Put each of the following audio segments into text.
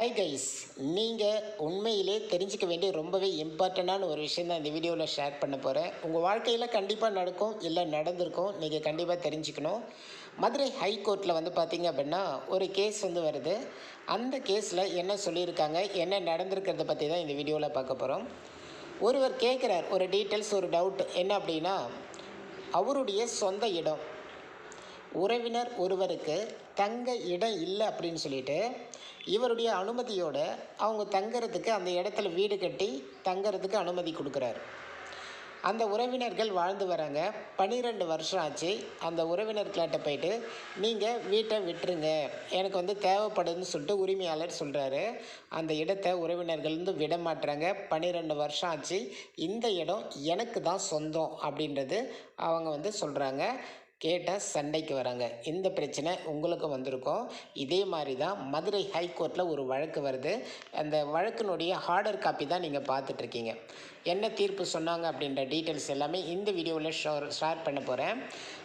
Hi guys நீங்கள் உண்மையிலே தெரிஞ்சுக்க வேண்டிய ரொம்பவே இம்பார்ட்டண்டான ஒரு விஷயம் தான் இந்த வீடியோவில் ஷேர் பண்ண போகிறேன் உங்கள் வாழ்க்கையில் கண்டிப்பாக நடக்கும் இல்லை நடந்திருக்கும் நீங்கள் கண்டிப்பாக தெரிஞ்சுக்கணும். மதுரை ஹைகோர்ட்டில் வந்து பார்த்தீங்க அப்படின்னா ஒரு கேஸ் வந்து வருது. அந்த கேஸில் என்ன சொல்லியிருக்காங்க என்ன நடந்திருக்கிறத பற்றி தான் இந்த வீடியோவில் பார்க்க போகிறோம் ஒருவர் கேட்குறார் ஒரு டீட்டெயில்ஸ் ஒரு டவுட் என்ன அப்படின்னா அவருடைய சொந்த இடம். உறவினர் ஒருவருக்கு தங்க இடம் இல்லை அப்படின்னு சொல்லிட்டு இவருடைய அனுமதியோடு அவங்க தங்கிறதுக்கு அந்த இடத்துல வீடு கட்டி தங்கிறதுக்கு அனுமதி கொடுக்குறாரு. அந்த உறவினர்கள் வாழ்ந்து வராங்க பன்னிரெண்டு வருஷம் ஆச்சு. அந்த உறவினர்கள்ட்ட போயிட்டு நீங்கள் வீட்டை விட்டுருங்க. எனக்கு வந்து தேவைப்படுதுன்னு சொல்லிட்டு உரிமையாளர் சொல்கிறாரு அந்த இடத்த உறவினர்கள் வந்து விட மாட்டுறாங்க பன்னிரெண்டு வருஷம் ஆச்சு. இந்த இடம் எனக்கு தான் சொந்தம் அப்படின்றது அவங்க வந்து சொல்கிறாங்க கேட்டால் சண்டைக்கு வராங்க. இந்த பிரச்சனை உங்களுக்கு வந்திருக்கும். இதே மாதிரி தான் மதுரை ஹைகோர்ட்டில் ஒரு வழக்கு வருது. அந்த வழக்கினுடைய ஹார்டர் காப்பி தான் நீங்கள் பார்த்துட்ருக்கீங்க. என்ன தீர்ப்பு சொன்னாங்க அப்படின்ற டீட்டெயில்ஸ் எல்லாமே இந்த வீடியோவில் ஷோர் ஷேர் பண்ண போகிறேன்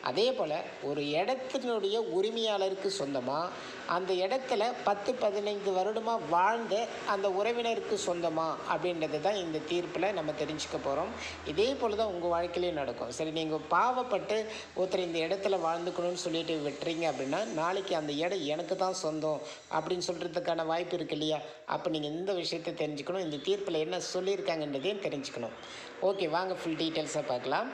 அதே போல் ஒரு இடத்தினுடைய உரிமையாளருக்கு சொந்தமாக அந்த இடத்துல பத்து பதினைந்து வருடமாக வாழ்ந்த அந்த உறவினருக்கு சொந்தமாக அப்படின்றது தான் இந்த தீர்ப்பில் நம்ம தெரிஞ்சுக்க போகிறோம் இதே போல் தான் உங்கள் வாழ்க்கையிலையும் நடக்கும். சரி நீங்கள் பாவப்பட்டு ஒருத்தர் இந்த இடத்துல வாழ்ந்துக்கணும்னு சொல்லிட்டு விட்டுறீங்க அப்படின்னா நாளைக்கு அந்த இடம் எனக்கு தான் சொந்தம் அப்படின்னு சொல்கிறதுக்கான வாய்ப்பு இருக்கு இல்லையா? அப்போ நீங்கள் இந்த விஷயத்தை தெரிஞ்சுக்கணும். இந்த தீர்ப்பில் என்ன சொல்லியிருக்காங்கன்றதையும் தெரிஞ்சுக்கணும். ஓகே வாங்க ஃபுல் டீட்டெயில்ஸாக பார்க்கலாம்.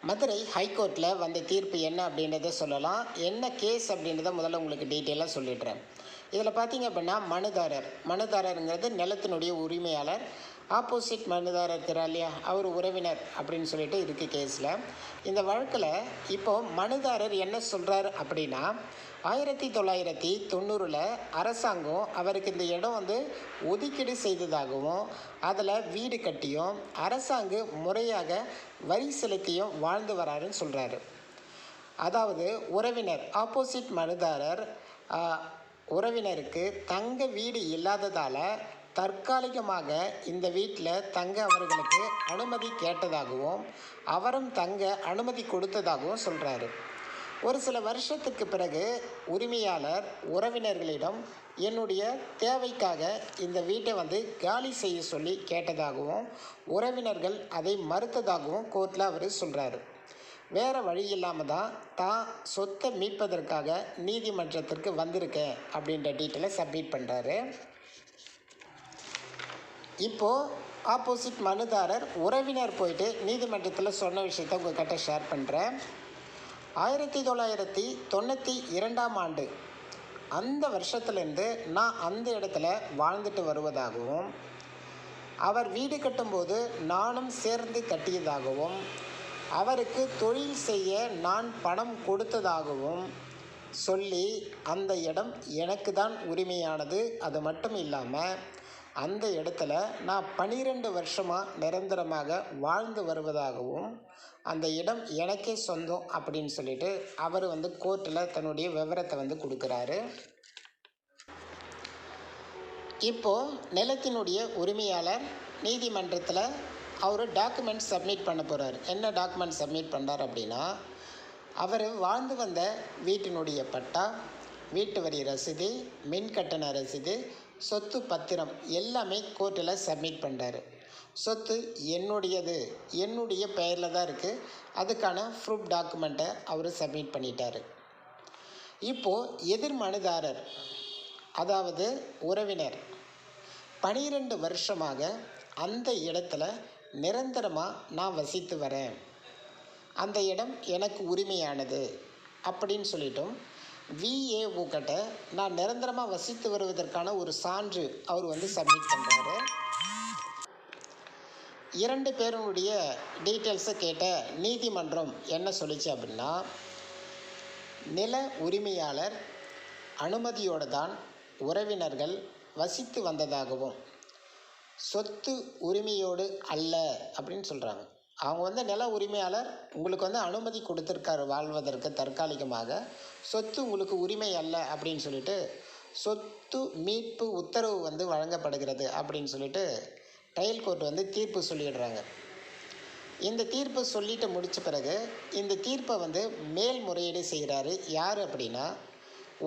மதுரை ஹைகோர்ட்டில் வந்த தீர்ப்பு என்ன அப்படின்றத சொல்லலாம். என்ன கேஸ் அப்படின்றத முதல்ல உங்களுக்கு டீட்டெயிலாக சொல்லிடுறேன். இதில் பார்த்தீங்க அப்படின்னா மனுதாரர். மனுதாரருங்கிறது நிலத்தினுடைய உரிமையாளர். ஆப்போசிட் மனுதாரர் இருக்கிறார் இல்லையா? அவர் உறவினர் அப்படின்னு சொல்லிட்டு இருக்குது கேஸில். இந்த வழக்கில் இப்போது மனுதாரர் என்ன சொல்கிறார் அப்படின்னா ஆயிரத்தி தொள்ளாயிரத்தி தொண்ணூறில் அரசாங்கம் அவருக்கு இந்த இடம் வந்து ஒதுக்கீடு செய்ததாகவும் அதில் வீடு கட்டியும் அரசாங்கம் முறையாக வரி செலுத்தியும் வாழ்ந்து வராருன்னு சொல்கிறாரு அதாவது உறவினர் ஆப்போசிட் மனுதாரர் உறவினருக்கு தங்க வீடு இல்லாததால் தற்காலிகமாக இந்த வீட்டில் தங்க அவர்களுக்கு அனுமதி கேட்டதாகவும் அவரும் தங்க அனுமதி கொடுத்ததாகவும் சொல்கிறாரு ஒரு சில வருஷத்துக்கு பிறகு உரிமையாளர் உறவினர்களிடம் என்னுடைய தேவைக்காக இந்த வீட்டை வந்து காலி செய்ய சொல்லி கேட்டதாகவும் உறவினர்கள் அதை மறுத்ததாகவும் கோர்ட்டில் அவர் சொல்கிறாரு வேறு வழி இல்லாமல் தான் தான் சொத்தை மீட்பதற்காக நீதிமன்றத்திற்கு வந்திருக்கேன் அப்படின்ற டீட்டெயிலை சப்மிட் பண்ணுறாரு இப்போது ஆப்போசிட் மனுதாரர் உறவினர் போயிட்டு நீதிமன்றத்தில் சொன்ன விஷயத்தை உங்ககிட்ட ஷேர் பண்ணுறேன் ஆயிரத்தி தொள்ளாயிரத்தி தொண்ணூற்றி இரண்டாம் ஆண்டு அந்த வருஷத்துலேருந்து நான் அந்த இடத்துல வாழ்ந்துட்டு வருவதாகவும் அவர் வீடு கட்டும்போது நானும் சேர்ந்து கட்டியதாகவும் அவருக்கு தொழில் செய்ய நான் பணம் கொடுத்ததாகவும் சொல்லி அந்த இடம் எனக்கு தான் உரிமையானது. அது மட்டும் இல்லாமல் அந்த இடத்துல நான் பனிரெண்டு வருஷமாக நிரந்தரமாக வாழ்ந்து வருவதாகவும் அந்த இடம் எனக்கே சொந்தம் அப்படின்னு சொல்லிட்டு அவர் வந்து கோர்ட்டில் தன்னுடைய விவரத்தை வந்து கொடுக்குறாரு. இப்போது நிலத்தினுடைய உரிமையாளர் நீதிமன்றத்தில் அவர் டாக்குமெண்ட் சப்மிட் பண்ண போகிறார் என்ன டாக்குமெண்ட் சப்மிட் பண்ணுறார் அப்படின்னா அவர் வாழ்ந்து வந்த வீட்டினுடைய பட்டா வீட்டு வரி ரசீது மின் கட்டண ரசீது சொத்து பத்திரம் எல்லாமே கோர்ட்டில் சப்மிட் பண்ணுறாரு சொத்து என்னுடையது என்னுடைய பெயரில் தான் இருக்குது அதுக்கான ப்ரூஃப் டாக்குமெண்ட்டை அவர் சப்மிட் பண்ணிட்டார். இப்போது எதிர் மனுதாரர் அதாவது உறவினர் பனிரெண்டு வருஷமாக அந்த இடத்துல நிரந்தரமாக நான் வசித்து வரேன். அந்த இடம் எனக்கு உரிமையானது அப்படின்னு சொல்லிட்டும் விஏஓ கிட்ட நான் நிரந்தரமாக வசித்து வருவதற்கான ஒரு சான்று அவர் வந்து சப்மிட் பண்ணுறாரு இரண்டு பேருடைய டீட்டெயில்ஸை கேட்ட நீதிமன்றம் என்ன சொல்லிச்சு அப்படின்னா நில உரிமையாளர் அனுமதியோடு தான் உறவினர்கள் வசித்து வந்ததாகவும் சொத்து உரிமையோடு அல்ல அப்படின்னு சொல்கிறாங்க அவங்க வந்து நில உரிமையாளர் உங்களுக்கு வந்து அனுமதி கொடுத்துருக்காரு வாழ்வதற்கு தற்காலிகமாக. சொத்து உங்களுக்கு உரிமை அல்ல அப்படின்னு சொல்லிட்டு சொத்து மீட்பு உத்தரவு வந்து வழங்கப்படுகிறது அப்படின்னு சொல்லிட்டு ட்ரையல் கோர்ட் வந்து தீர்ப்பு சொல்லிடுறாங்க. இந்த தீர்ப்பு சொல்லிட்டு முடித்த பிறகு இந்த தீர்ப்பை வந்து மேல்முறையீடு செய்கிறாரு யார் அப்படின்னா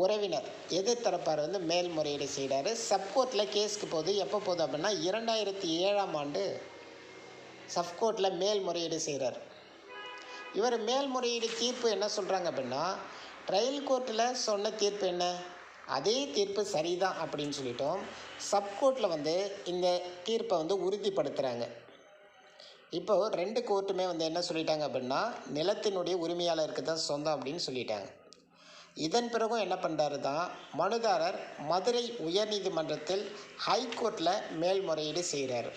உறவினர் எதிர்த்தரப்பார் வந்து மேல்முறையீடு செய்கிறாரு சப்கோர்ட்டில் கேஸ்க்கு போகுது. எப்போ போகுது அப்படின்னா இரண்டாயிரத்தி ஏழாம் ஆண்டு சப்கோர்ட்டில் மேல்முறையீடு செய்கிறார் இவர் மேல்முறையீடு தீர்ப்பு என்ன சொல்கிறாங்க அப்படின்னா ட்ரையல் கோர்ட்டில் சொன்ன தீர்ப்பு என்ன? அதே தீர்ப்பு சரிதான் அப்படின்னு சொல்லிட்டோம். சப்கோர்ட்டில் வந்து இந்த தீர்ப்பை வந்து உறுதிப்படுத்துகிறாங்க இப்போது ரெண்டு கோர்ட்டுமே வந்து என்ன சொல்லிட்டாங்க அப்படின்னா நிலத்தினுடைய உரிமையாளருக்கு தான் சொந்தம் அப்படின்னு சொல்லிட்டாங்க. இதன் பிறகும் என்ன பண்ணுறாரு தான் மனுதாரர் மதுரை உயர்நீதிமன்றத்தில் ஹைகோர்ட்டில் மேல்முறையீடு செய்கிறார்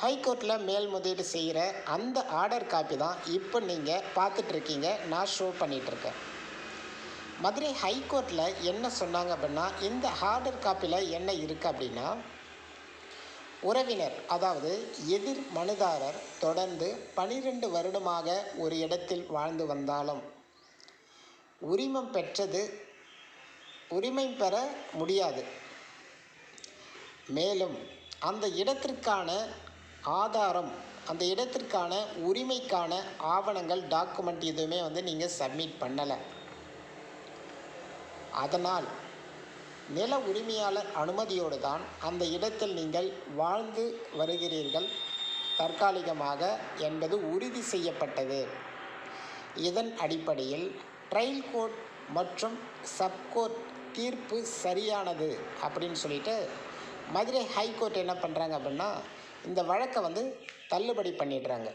ஹைகோர்ட்டில் மேல்முறையீடு செய்கிற அந்த ஆர்டர் காப்பி தான் இப்போ நீங்கள் பார்த்துட்ருக்கீங்க நான் ஷோ பண்ணிகிட்ருக்கேன் மதுரை ஹைகோர்ட்டில் என்ன சொன்னாங்க அப்படின்னா இந்த ஆர்டர் காப்பியில் என்ன இருக்குது அப்படின்னா உறவினர் அதாவது எதிர் மனுதாரர் தொடர்ந்து பனிரெண்டு வருடமாக ஒரு இடத்தில் வாழ்ந்து வந்தாலும் உரிமம் பெற்றது. உரிமை பெற முடியாது. மேலும் அந்த இடத்திற்கான ஆதாரம் அந்த இடத்திற்கான உரிமைக்கான ஆவணங்கள் டாக்குமெண்ட் எதுவுமே வந்து நீங்கள் சப்மிட் பண்ணலை. அதனால் நில உரிமையாளர் அனுமதியோடு தான் அந்த இடத்தில் நீங்கள் வாழ்ந்து வருகிறீர்கள். தற்காலிகமாக என்பது உறுதி செய்யப்பட்டது. இதன் அடிப்படையில் ட்ரையல் கோர்ட் மற்றும் சப்கோர்ட் தீர்ப்பு சரியானது அப்படின்னு சொல்லிட்டு மதுரை ஹைகோர்ட் என்ன பண்ணுறாங்க அப்படின்னா இந்த வழக்கை வந்து தள்ளுபடி பண்ணிடுறாங்க.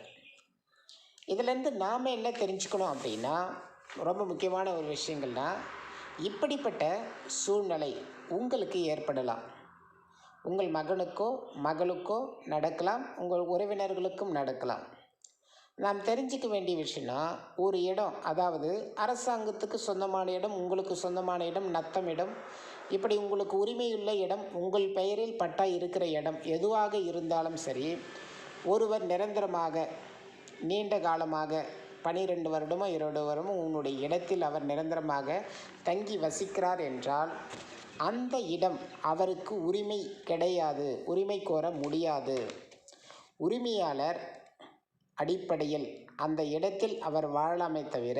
இதிலேருந்து நாம் என்ன தெரிஞ்சுக்கணும் அப்படின்னா ரொம்ப முக்கியமான ஒரு விஷயங்கள்னா இப்படிப்பட்ட சூழ்நிலை உங்களுக்கு ஏற்படலாம். உங்கள் மகனுக்கோ மகளுக்கோ நடக்கலாம் உங்கள் உறவினர்களுக்கும் நடக்கலாம். நாம் தெரிஞ்சிக்க வேண்டிய விஷயம்னா ஒரு இடம் அதாவது அரசாங்கத்துக்கு சொந்தமான இடம் உங்களுக்கு சொந்தமான இடம் நத்தம் இடம் இப்படி உங்களுக்கு உரிமையுள்ள இடம் உங்கள் பெயரில் பட்டா இருக்கிற இடம் எதுவாக இருந்தாலும் சரி ஒருவர் நிரந்தரமாக நீண்ட காலமாக பனிரெண்டு வருடமோ இருபது வருடமோ உன்னுடைய இடத்தில் அவர் நிரந்தரமாக தங்கி வசிக்கிறார் என்றால் அந்த இடம் அவருக்கு உரிமை கிடையாது உரிமை கோர முடியாது. உரிமையாளர் அடிப்படையில் அந்த இடத்தில் அவர் வாழலாமே தவிர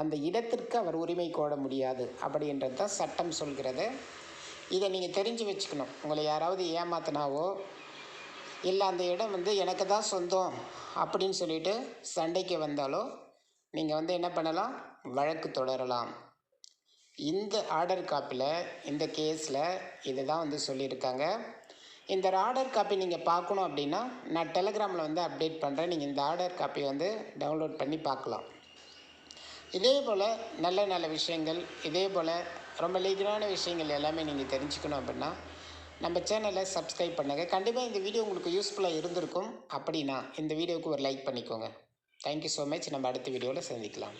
அந்த இடத்திற்கு அவர் உரிமை கோட முடியாது அப்படின்றது தான் சட்டம் சொல்கிறது. இதை நீங்கள் தெரிஞ்சு வச்சுக்கணும். உங்களை யாராவது ஏமாத்தினாவோ இல்லை அந்த இடம் வந்து எனக்கு தான் சொந்தம் அப்படின்னு சொல்லிட்டு சண்டைக்கு வந்தாலோ நீங்கள் வந்து என்ன பண்ணலாம்? வழக்கு தொடரலாம். இந்த ஆர்டர் காப்பில் இந்த கேஸில் இதை தான் வந்து சொல்லியிருக்காங்க. இந்த ஆர்டர் காப்பி நீங்கள் பார்க்கணும் அப்படின்னா நான் டெலகிராமில் வந்து அப்டேட் பண்ணுறேன் நீங்கள் இந்த ஆர்டர் காப்பி வந்து டவுன்லோட் பண்ணி பார்க்கலாம். இதே போல் நல்ல நல்ல விஷயங்கள் இதே போல் ரொம்ப லீகலான விஷயங்கள் எல்லாமே நீங்கள் தெரிஞ்சுக்கணும் அப்படின்னா நம்ம சேனலை சப்ஸ்கிரைப் பண்ணுங்கள் கண்டிப்பாக இந்த வீடியோ உங்களுக்கு யூஸ்ஃபுல்லாக இருந்திருக்கும். அப்படின்னா இந்த வீடியோவுக்கு ஒரு லைக் பண்ணிக்கோங்க. தேங்க்யூ ஸோ மச் நம்ம அடுத்த வீடியோவில் சந்திக்கலாம்.